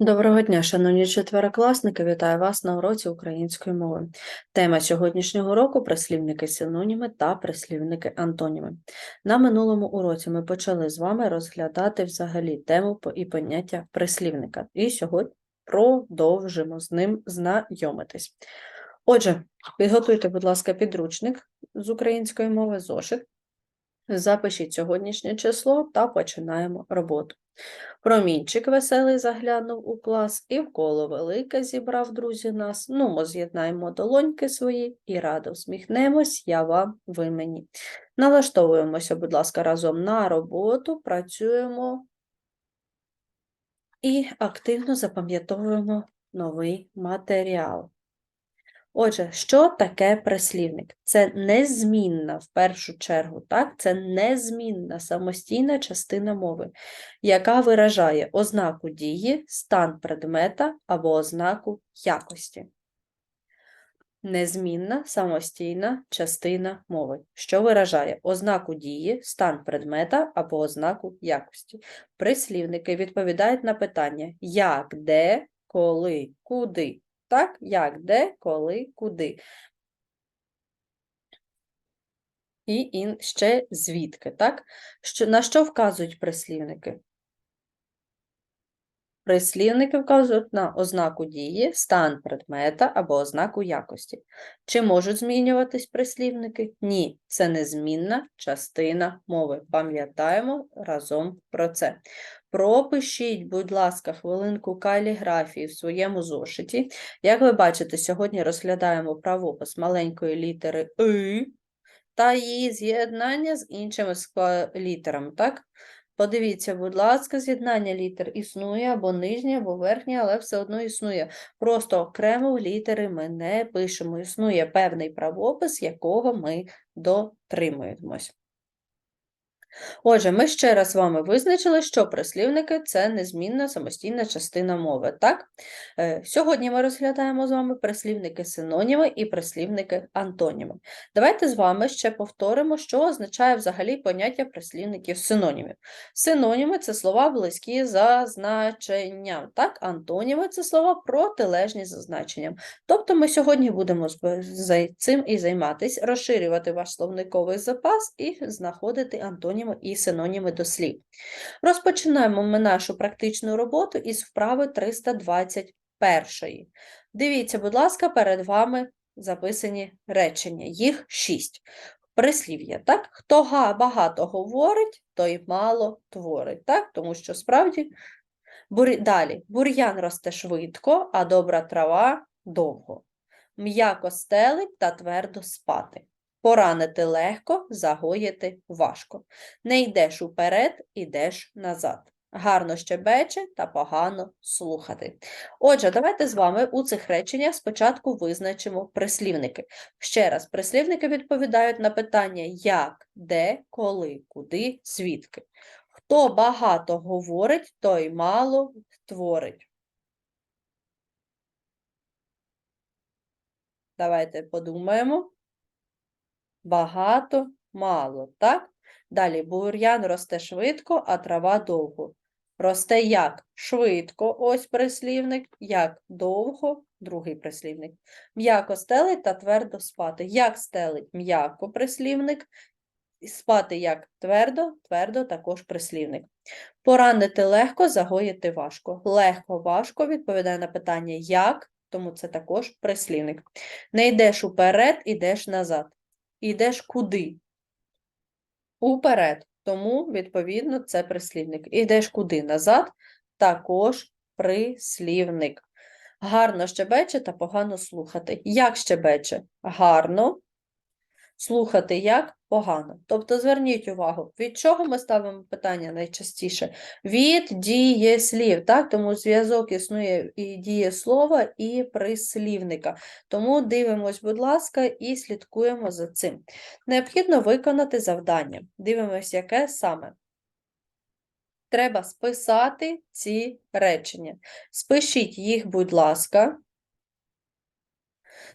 Доброго дня, шановні четверокласники, вітаю вас на уроці української мови. Тема сьогоднішнього року прислівники синоніми та прислівники антоніми. На минулому уроці ми почали з вами розглядати взагалі тему і поняття прислівника. І сьогодні продовжимо з ним знайомитись. Отже, підготуйте, будь ласка, підручник з української мови, зошит. Запишіть сьогоднішнє число та починаємо роботу. Промінчик веселий заглянув у клас, і в коло велике зібрав друзі нас. Ну, ми з'єднаємо долоньки свої і радо всміхнемось, я вам, ви мені. Налаштовуємося, будь ласка, разом на роботу, працюємо і активно запам'ятовуємо новий матеріал. Отже, що таке прислівник? Це незмінна в першу чергу, так? Це незмінна самостійна частина мови, яка виражає ознаку дії, стан предмета або ознаку якості. Незмінна самостійна частина мови, що виражає ознаку дії, стан предмета або ознаку якості. Прислівники відповідають на питання як, де, коли, куди. Так, як, де, коли, куди. І ін, ще звідки, так? Що, на що вказують прислівники? Прислівники вказують на ознаку дії, стан предмета або ознаку якості. Чи можуть змінюватись прислівники? Ні, це незмінна частина мови. Пам'ятаємо разом про це. Пропишіть, будь ласка, хвилинку каліграфії в своєму зошиті. Як ви бачите, сьогодні розглядаємо правопис маленької літери «и» та її з'єднання з іншими літерами, так? Подивіться, будь ласка, з'єднання літер існує або нижнє, або верхнє, але все одно існує. Просто окремо літери ми не пишемо. Існує певний правопис, якого ми дотримуємось. Отже, ми ще раз з вами визначили, що прислівники це незмінна самостійна частина мови. Так? Е, Сьогодні ми розглядаємо з вами прислівники синоніми і прислівники антоніми. Давайте з вами ще повторимо, що означає взагалі поняття прислівників синонімів. Синоніми це слова близькі за значенням, так? Антоніми це слова протилежні за значенням. Тобто ми сьогодні будемо цим і займатися, розширювати ваш словниковий запас і знаходити антоніми і синоніми до слів. Розпочинаємо ми нашу практичну роботу із вправи 321. Дивіться, будь ласка, перед вами записані речення, їх шість. Прислів'я, так? Хто багато говорить, той мало творить, так? Тому що справді Бурі... Далі. Бур'ян росте швидко, а добра трава довго. М'яко стелить та твердо спати. Поранити легко, загоїти важко. Не йдеш уперед, ідеш назад. Гарно щебече та погано слухати. Отже, давайте з вами у цих реченнях спочатку визначимо прислівники. Ще раз, прислівники відповідають на питання як, де, коли, куди, звідки. Хто багато говорить, той мало творить. Давайте подумаємо. Багато, мало, так? Далі бур'ян росте швидко, а трава довго. Росте як? Швидко, ось прислівник, як довго, другий прислівник. М'яко стелить та твердо спати. Як стелить? М'яко прислівник. Спати як твердо, твердо також прислівник. Поранити легко, загоїти важко. Легко, важко відповідає на питання як, тому це також прислівник. Не йдеш уперед, ідеш назад. Ідеш куди? Уперед. Тому, відповідно, це прислівник. Ідеш куди? Назад, також прислівник. Гарно щебече та погано слухати. Як щебече? Гарно. Слухати як? Погано. Тобто зверніть увагу, від чого ми ставимо питання найчастіше? Від дієслів, так? Тому зв'язок існує і дієслова, і прислівника. Тому дивимось, будь ласка, і слідкуємо за цим. Необхідно виконати завдання. Дивимось, яке саме. Треба списати ці речення. Спишіть їх, будь ласка.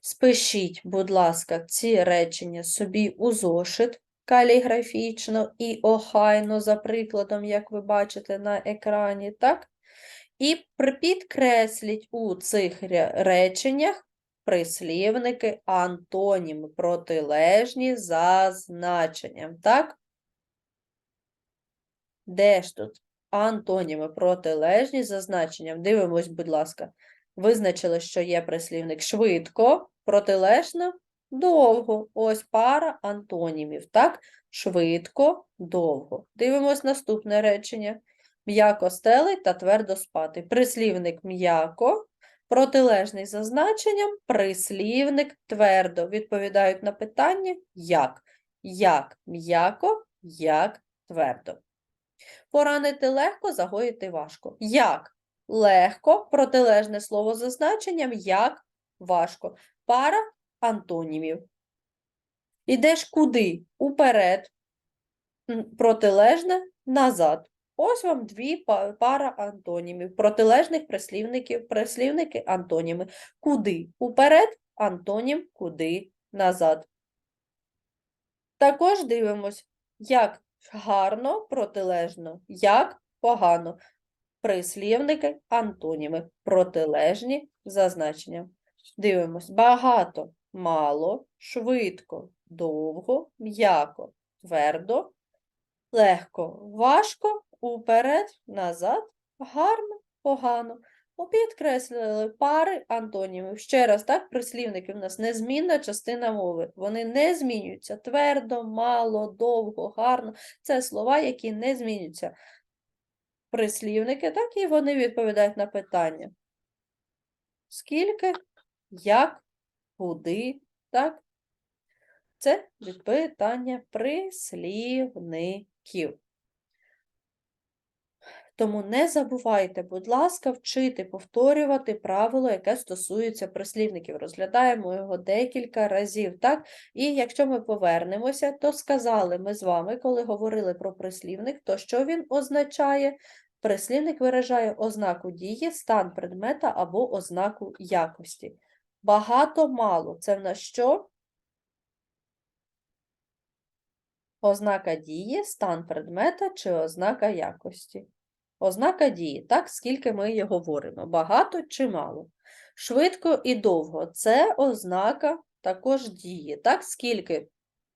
Спишіть, будь ласка, ці речення собі у зошит каліграфічно і охайно, за прикладом, як ви бачите на екрані, так? І підкресліть у цих реченнях прислівники антоніми, протилежні за значенням, так? Де ж тут антоніми протилежні за значенням? Дивимось, будь ласка. Визначили, що є прислівник швидко, протилежно, довго. Ось пара антонімів, так? Швидко, довго. Дивимось наступне речення. М'яко стелить та твердо спати. Прислівник м'яко, протилежний за значенням, прислівник твердо. Відповідають на питання як. Як м'яко, як твердо. Поранити легко, загоїти важко. Як? Легко, протилежне слово за значенням, як важко. Пара антонімів. Ідеш куди? Уперед. Протилежне назад. Ось вам дві пара антонімів, протилежних прислівників, прислівники антоніми. Куди? Уперед, антонім, куди, назад. Також дивимось, як гарно, протилежно, як погано. Прислівники, антоніми, протилежні за значенням. Дивимось, багато, мало, швидко, довго, м'яко, твердо, легко, важко, уперед, назад, гарно, погано. Підкреслили пари антонімів. Ще раз, так, прислівники в нас незмінна частина мови. Вони не змінюються. Твердо, мало, довго, гарно. Це слова, які не змінюються. Прислівники, так, і вони відповідають на питання. Скільки, як, куди, так? Це питання прислівників. Тому не забувайте, будь ласка, вчити повторювати правило, яке стосується прислівників. Розглядаємо його декілька разів, так? І якщо ми повернемося, то сказали ми з вами, коли говорили про прислівник, то що він означає? Прислівник виражає ознаку дії, стан предмета або ознаку якості. Багато, мало. Це в нас що? Ознака дії, стан предмета чи ознака якості. Ознака дії, так, скільки ми її говоримо, багато чи мало. Швидко і довго. Це ознака також дії, так, скільки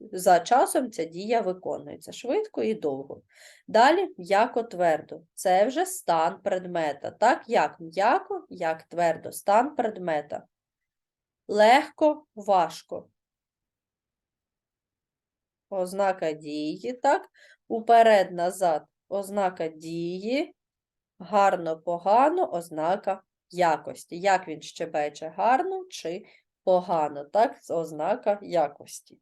за часом ця дія виконується, швидко і довго. Далі м'яко твердо, це вже стан предмета, так, як м'яко, як твердо, стан предмета. Легко, важко. Ознака дії, так, уперед, назад, ознака дії, гарно, погано, ознака якості. Як він щебече, гарно чи погано, так, ознака якості.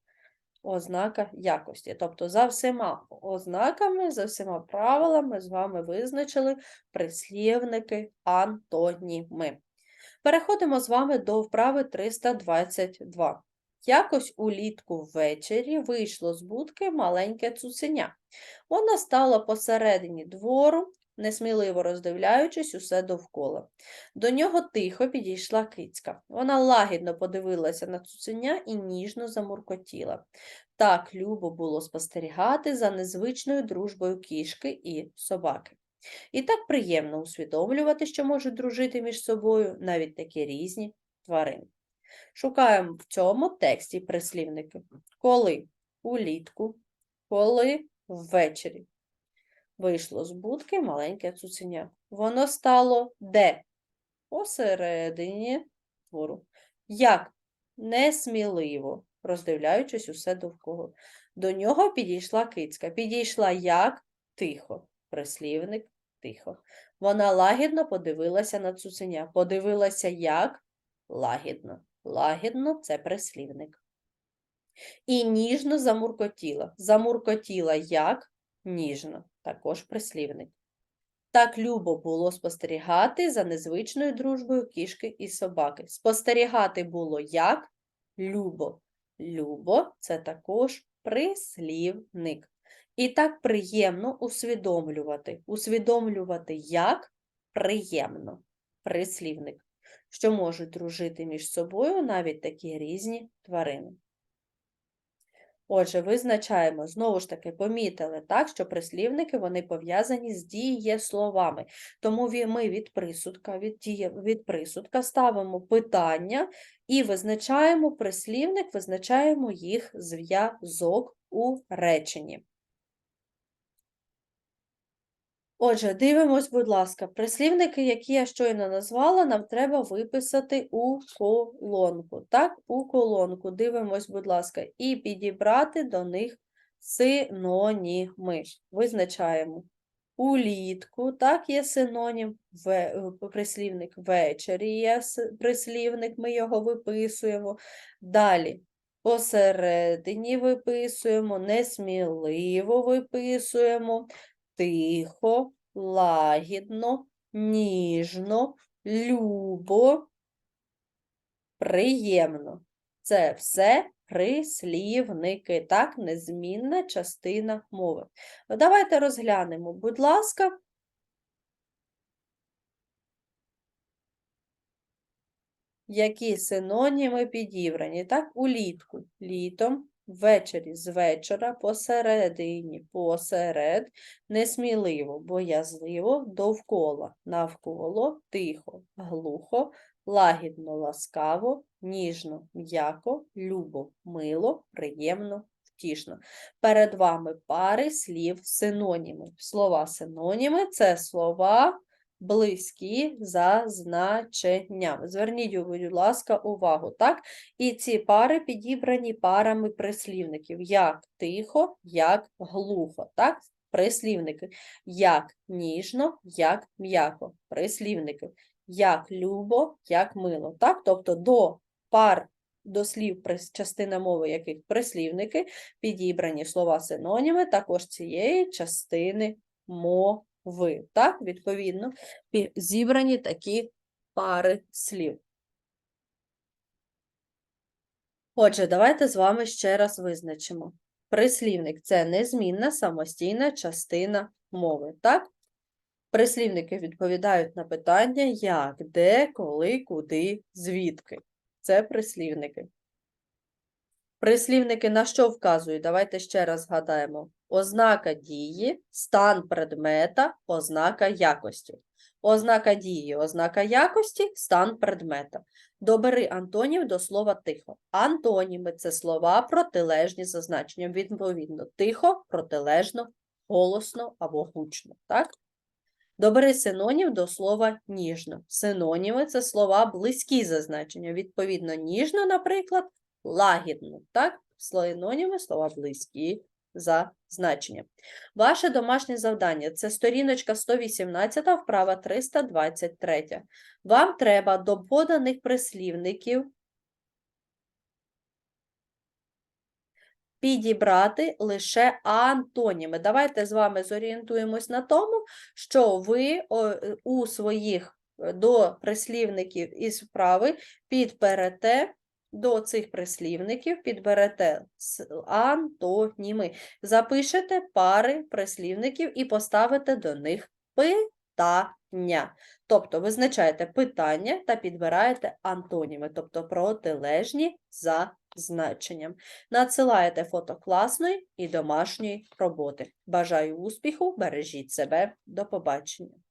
Ознака якості. Тобто за всіма ознаками, за всіма правилами з вами визначили прислівники антоніми. Переходимо з вами до вправи 322. Якось улітку ввечері вийшло з будки маленьке цуценя. Вона стала посередині двору, несміливо роздивляючись усе довкола. До нього тихо підійшла кицька. Вона лагідно подивилася на цуценя і ніжно замуркотіла. Так любо було спостерігати за незвичною дружбою кішки і собаки. І так приємно усвідомлювати, що можуть дружити між собою навіть такі різні тварини. Шукаємо в цьому тексті прислівники. Коли улітку, коли ввечері. Вийшло з будки маленьке цуценя. Воно стало де? Посередині твору. Як? Несміливо, роздивляючись усе довкола. До нього підійшла кицька. Підійшла як? Тихо. Прислівник тихо. Вона лагідно подивилася на цуценя. Подивилася як? Лагідно. Лагідно це прислівник. І ніжно замуркотіла. Замуркотіла як? Ніжно. Також прислівник. Так любо було спостерігати за незвичною дружбою кішки і собаки. Спостерігати було як? Любо. Любо це також прислівник. І так приємно усвідомлювати. Усвідомлювати як приємно. Прислівник що можуть дружити між собою навіть такі різні тварини. Отже, визначаємо, знову ж таки, помітили, так, що прислівники вони пов'язані з дієсловами. Тому ми від присудка, від, діє, від присудка ставимо питання і визначаємо прислівник, визначаємо їх зв'язок у реченні. Отже, дивимось, будь ласка, прислівники, які я щойно назвала, нам треба виписати у колонку. Так, у колонку. Дивимось, будь ласка, і підібрати до них синоніми. Визначаємо. Улітку, так, є синонім, е, прислівник ввечері є прислівник, ми його виписуємо. Далі посередині виписуємо, несміливо виписуємо, тихо, лагідно, ніжно, любо, приємно. Це все прислівники, так, незмінна частина мови. Ну, Давайте розглянемо, будь ласка. Які синоніми підібрані? Так, улітку літом, ввечері з вечора, посередині посеред, несміливо, боязливо, довкола, навколо, тихо, глухо, лагідно, ласкаво, ніжно, м'яко, любо, мило, приємно, втішно. Перед вами пари слів синоніми. Слова синоніми це слова близькі за значенням. Зверніть, будь ласка, увагу, так? І ці пари підібрані парами прислівників. Як тихо, як глухо, так? Прислівники. Як ніжно, як м'яко. Прислівники. Як любо, як мило. Так? Тобто до пар до слів, частина мови яких прислівники, підібрані слова синоніми також цієї частини мови. Так, відповідно, зібрані такі пари слів. Отже, давайте з вами ще раз визначимо. Прислівник це незмінна самостійна частина мови. Так? Прислівники відповідають на питання як, де, коли, куди, звідки. Це прислівники. Прислівники на що вказують? Давайте ще раз згадаємо. Ознака дії, стан предмета, ознака якості. Ознака дії, ознака якості, стан предмета. Добери антонів до слова тихо. Антоніми це слова протилежні за значенням. Відповідно, тихо, протилежно, голосно або гучно. Так? Добери синонів до слова ніжно. Синоніми це слова близькі за значенням. Відповідно, ніжно, наприклад, лагідно. Так? Синоніми слова близькі за значенням. Ваше домашнє завдання це сторіночка 118, вправа 323. Вам треба до поданих прислівників підібрати лише антоніми. Давайте з вами зорієнтуємось на тому, що ви у своїх е, до прислівників із вправи підберете до цих прислівників підберете антоніми. Запишете пари прислівників і поставите до них питання. Тобто визначаєте питання та підбираєте антоніми, тобто протилежні за значенням. Надсилаєте фото класної і домашньої роботи. Бажаю успіху, бережіть себе, до побачення.